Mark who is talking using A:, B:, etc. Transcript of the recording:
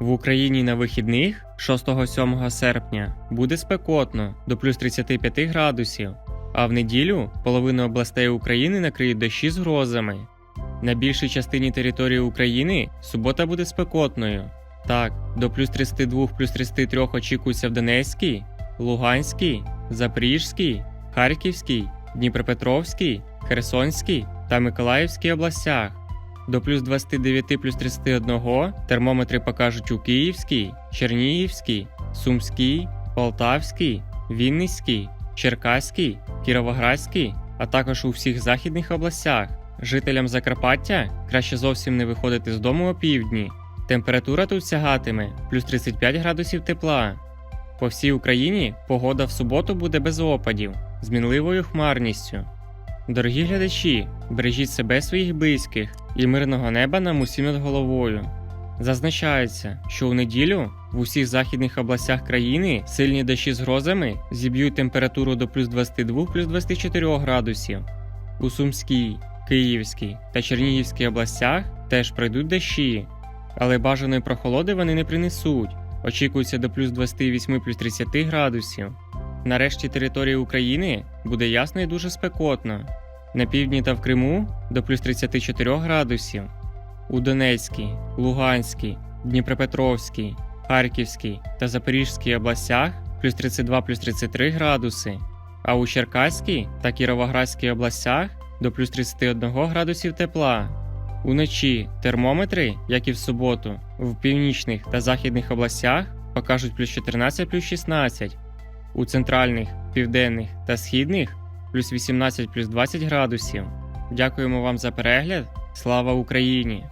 A: В Україні на вихідних 6-7 серпня буде спекотно до плюс 35 градусів, а в неділю половину областей України накриють дощі з грозами. На більшій частині території України субота буде спекотною. Так, до плюс 32 плюс 33 очікується в Донецькій, Луганській, Запорізькій, Харківській, Дніпропетровській, Херсонській та Миколаївській областях. До плюс 29 плюс 31 термометри покажуть у Київській, Чернігівській, Сумській, Полтавській, Вінницькій, Черкаській, Кіровоградській, а також у всіх західних областях. Жителям Закарпаття краще зовсім не виходити з дому опівдні. Температура тут сягатиме плюс 35 градусів тепла. По всій Україні погода в суботу буде без опадів, з мінливою хмарністю. Дорогі глядачі, бережіть себе своїх близьких і мирного неба нам усім над головою. Зазначається, що у неділю в усіх західних областях країни сильні дощі з грозами зіб'ють температуру до плюс 22 плюс 24 градусів. У Сумській, Київській та Чернігівській областях теж пройдуть дощі, але бажаної прохолоди вони не принесуть. Очікується до плюс 28 плюс 30 градусів. Нарешті території України буде ясно і дуже спекотно. На півдні та в Криму до плюс 34 градусів. У Донецькій, Луганській, Дніпропетровській, Харківській та Запорізькій областях плюс 32 плюс 33 градуси, а у Черкаській та Кіровоградській областях до плюс 31 градусів тепла. Уночі термометри, як і в суботу, в північних та західних областях покажуть плюс 14 плюс 16, у центральних, південних та східних плюс 18 плюс 20 градусів. Дякуємо вам за перегляд. Слава Україні!